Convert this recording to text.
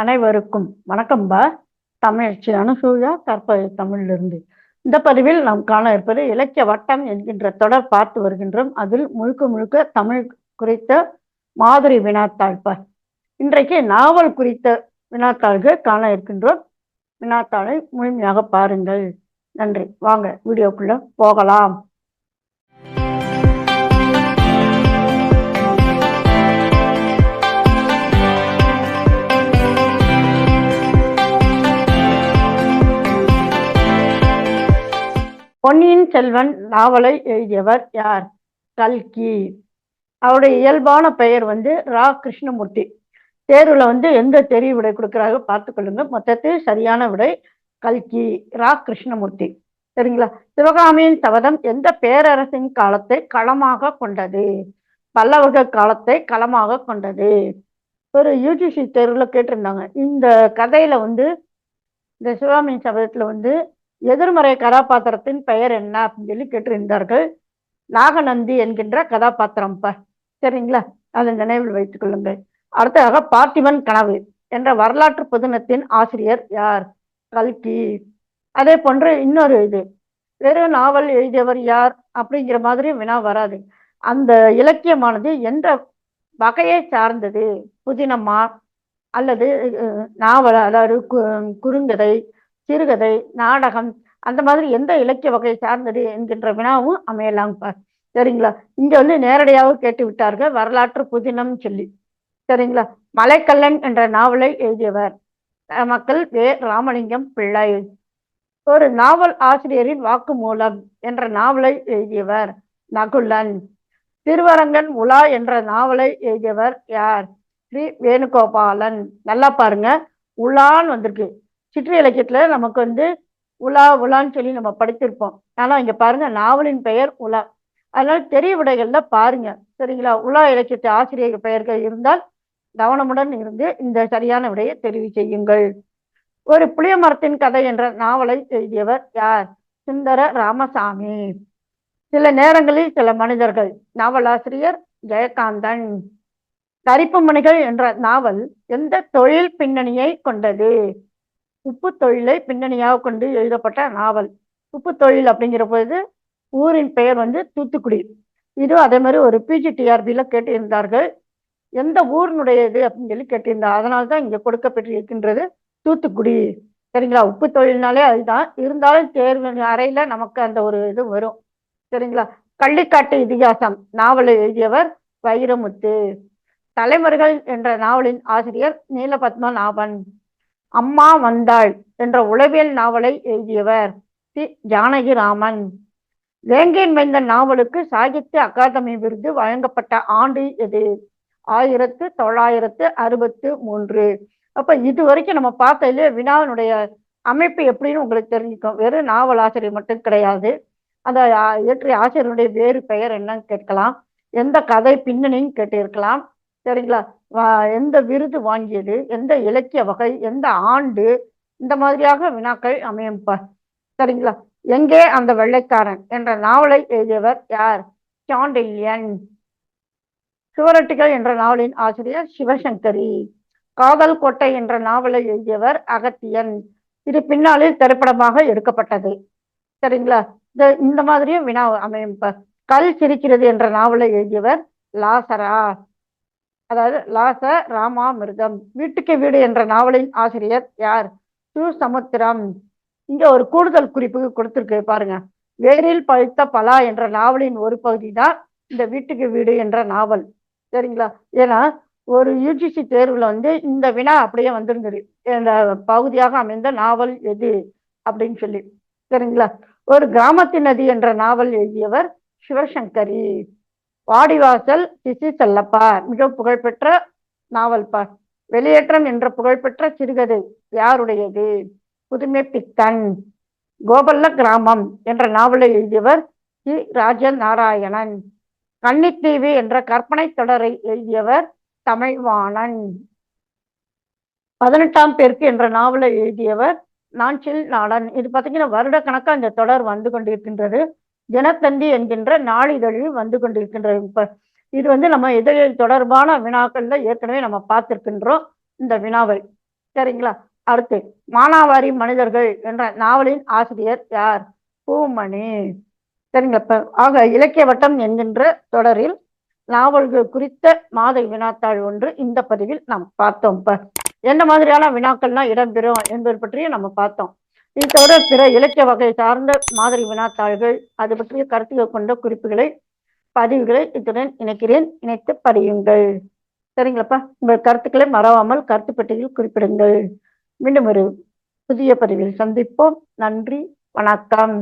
அனைவருக்கும் வணக்கம்பா தமிழ்ச்சி அனுசூயா தற்போது தமிழிலிருந்து. இந்த பதிவில் நாம் காண இருப்பது இலக்கிய வட்டம் என்கின்ற தொடர் பார்த்து வருகின்றோம். அதில் முழுக்க முழுக்க தமிழ் குறித்த மாதிரி வினாத்தாள்பார் இன்றைக்கு நாவல் குறித்த வினாத்தாள்கள் காண இருக்கின்றோம். வினாத்தாளை முழுமையாக பாருங்கள். நன்றி. வாங்க வீடியோக்குள்ள போகலாம். செல்வன் நாவலை எழுதியவர் யார்? கல்கி. அவருடைய இயல்பான பெயர் வந்து ரா. கிருஷ்ணமூர்த்தி. தேர்வுல வந்து எந்த தெரிய விடை கொடுக்குறாங்க பார்த்துக்கொள்ளுங்க மொத்தத்தில் சரியான விடை கல்கி ரா. கிருஷ்ணமூர்த்தி. சரிங்களா? சிவகாமியின் சபதம் எந்த பேரரசின் காலத்தை களமாக கொண்டது? பல்லவர்கள் காலத்தை களமாக கொண்டது? ஒரு யூஜிசி தேர்வுல கேட்டிருந்தாங்க. இந்த கதையில வந்து இந்த சிவகாமியின் சபதத்துல வந்து எதிர்மறை கதாபாத்திரத்தின் பெயர் என்ன அப்படின்னு சொல்லி கேட்டிருந்தார்கள். நாகநந்தி என்கின்ற கதாபாத்திரம் ப. சரிங்களா? அதை நினைவில் வைத்துக் கொள்ளுங்கள். அடுத்ததாக பார்த்திபன் கனவு என்ற வரலாற்று புதினத்தின் ஆசிரியர் யார்? கல்கி. அதே போன்று இன்னொரு இது. வெறும் நாவல் எழுதியவர் யார் அப்படிங்கிற மாதிரி வினா வராது. அந்த இலக்கியமானது எந்த வகையை சார்ந்தது? புதினமா அல்லது நாவல் அதாவது குறுங்கதை சிறுகதை நாடகம் அந்த மாதிரி எந்த இலக்கிய வகையை சார்ந்தது என்கின்ற வினாவும் அமையலாம் சரிங்களா? இங்க வந்து நேரடியாக கேட்டு விட்டார்கள். வரலாற்று புதினம் சொல்லி. சரிங்களா? மலைக்கல்லன் என்ற நாவலை எழுதியவர். மக்கள் வே. ராமலிங்கம் பிள்ளை. ஒரு நாவல் ஆசிரியரின் வாக்கு மூலம் என்ற நாவலை எழுதியவர் நகுலன். திருவரங்கன் உலா என்ற நாவலை எழுதியவர் யார்? ஸ்ரீ வேணுகோபாலன். நல்லா பாருங்க. உலான்னு வந்திருக்கு. சிற்று இலக்கியத்துல நமக்கு வந்து உலா உலான்னு சொல்லி நம்ம படித்திருப்போம் ஆனா இங்க பாருங்க நாவலின் பெயர் உலா. அதனால தெரிய விடைகள்ல பாருங்க. சரிங்களா? உலா இலக்கியத்தை ஆசிரியர் பெயர்கள் இருந்தால் கவனமுடன் இருந்து இந்த சரியான விடையை தெரிவு செய்யுங்கள். ஒரு புளிய மரத்தின் கதை என்ற நாவலை எழுதியவர் யார்? சுந்தர ராமசாமி. சில நேரங்களில் சில மனிதர்கள் நாவலாசிரியர் ஜெயகாந்தன். கரிப்பு மணிகள் என்ற நாவல் எந்த தொழில் பின்னணியை கொண்டது? உப்பு தொழிலை பின்னணியாக கொண்டு எழுதப்பட்ட நாவல். உப்பு தொழில் அப்படிங்கிற போது ஊரின் பெயர் வந்து தூத்துக்குடி. இது அதே மாதிரி ஒரு பிஜிடிஆர்பியில கேட்டிருந்தார்கள். எந்த ஊரினுடைய இது அப்படின்னு சொல்லி கேட்டிருந்தார். அதனால தான் இங்கே கொடுக்கப்பட்டிருக்கின்றது தூத்துக்குடி. சரிங்களா? உப்பு தொழில்னாலே அதுதான். இருந்தாலும் தேர்வு அறையில் நமக்கு அந்த ஒரு இது வரும். சரிங்களா? கள்ளிக்காட்டு இதிகாசம். நாவலை எழுதியவர் வைரமுத்து. தலைமுறைகள் என்ற நாவலின் ஆசிரியர் நீலபத்மநாபன். அம்மா வந்தாள் என்ற உளவியல் நாவலை எழுதியவர் சி. ஜானகிராமன். வேங்கையின் மைந்த நாவலுக்கு சாகித்ய அகாதமி விருது வழங்கப்பட்ட ஆண்டு எது? ஆயிரத்து தொள்ளாயிரத்து அறுபத்து மூன்று. அப்ப இது வரைக்கும் நம்ம பார்த்ததுல வினாவினுடைய அமைப்பு எப்படின்னு உங்களுக்கு தெரிஞ்சுக்கும். வெறும் நாவல் ஆசிரியர் மட்டும் கிடையாது. அந்த இயற்றிய ஆசிரியருடைய வேறு பெயர் என்னன்னு கேட்கலாம். எந்த கதை பின்னணின்னு கேட்டிருக்கலாம். சரிங்களா? எந்த விருது வாங்கியது எந்த இலக்கிய வகை எந்த ஆண்டு இந்த மாதிரியாக வினாக்கள் அமையப்பா சரிங்களா? எங்கே அந்த வெள்ளைக்காரன் என்ற நாவலை எழுதியவர் யார்? சாண்டில்யன். சுவரட்டிகள் என்ற நாவலின் ஆசிரியர் சிவசங்கரி. காதல் கோட்டை என்ற நாவலை எழுதியவர் அகத்தியன். இது பின்னாளில் திரைப்படமாக எடுக்கப்பட்டது. சரிங்களா? இந்த இந்த மாதிரியும் வினா அமையும் கல் சிரிக்கிறது என்ற நாவலை எழுதியவர் லாசரா. அதாவது லாச ராமாமிர்தம். வீட்டுக்கு வீடு என்ற நாவலின் ஆசிரியர் யார்? சு சமுத்திரம் இங்க ஒரு கூடுதல் குறிப்பு கொடுத்திருக்கு பாருங்க. வேரில் பழுத்த பலா என்ற நாவலின் ஒரு பகுதி தான் இந்த வீட்டுக்கு வீடு என்ற நாவல். சரிங்களா? ஏன்னா ஒரு யூஜிசி தேர்வுல வந்து இந்த வினா அப்படியே வந்திருந்தது. இந்த பகுதியாக அமைந்த நாவல் எது அப்படின்னு சொல்லி. சரிங்களா? ஒரு கிராமத்தின் நதி என்ற நாவல் எழுதியவர் சிவசங்கரி. வாடிவாசல் சிசி செல்லப்பா. மிக புகழ்பெற்ற நாவல்பா வெளியேற்றம் என்ற புகழ்பெற்ற சிறுகதை யாருடையது? புதுமை பித்தன் கோபல்ல கிராமம் என்ற நாவலை எழுதியவர் சி. ராஜ நாராயணன். கன்னித்தீவு என்ற கற்பனை தொடரை எழுதியவர் தமிழ்வாணன். பதினெட்டாம் பேருக்கு என்ற நாவலை எழுதியவர் நாஞ்சில் நாடன். இது பார்த்தீங்கன்னா வருட கணக்காக இந்த தொடர் வந்து கொண்டிருக்கின்றது. தினத்தந்தி என்கின்ற நாளிதழில் வந்து கொண்டிருக்கின்றது இப்ப இது வந்து நம்ம இதழில் தொடர்பான வினாக்கள்ல ஏற்கனவே நம்ம பார்த்திருக்கின்றோம் இந்த வினாவை. சரிங்களா? அடுத்து மானாவாரி மனிதர்கள் என்ற நாவலின் ஆசிரியர் யார்? பூமணி. சரிங்களா? இப்ப ஆக இலக்கிய வட்டம் என்கின்ற தொடரில் நாவல்கள் குறித்த மாத வினாத்தாள் ஒன்று இந்த பதிவில் நாம் பார்த்தோம். இப்ப எந்த மாதிரியான வினாக்கள்லாம் இடம்பெறும் என்பது பற்றியும் நம்ம பார்த்தோம். இது தவிர பிற இலக்கிய வகை சார்ந்த மாதிரி வினாத்தாள்கள் அது பற்றிய கருத்துக்கள் கொண்ட குறிப்புகளை பதிவுகளை இத்துடன் இணைக்கிறேன். இணைத்து படியுங்கள். சரிங்களாப்பா? உங்கள் கருத்துக்களை மறவாமல் கருத்து பெட்டியில் குறிப்பிடுங்கள். மீண்டும் ஒரு புதிய பதிவில் சந்திப்போம். நன்றி. வணக்கம்.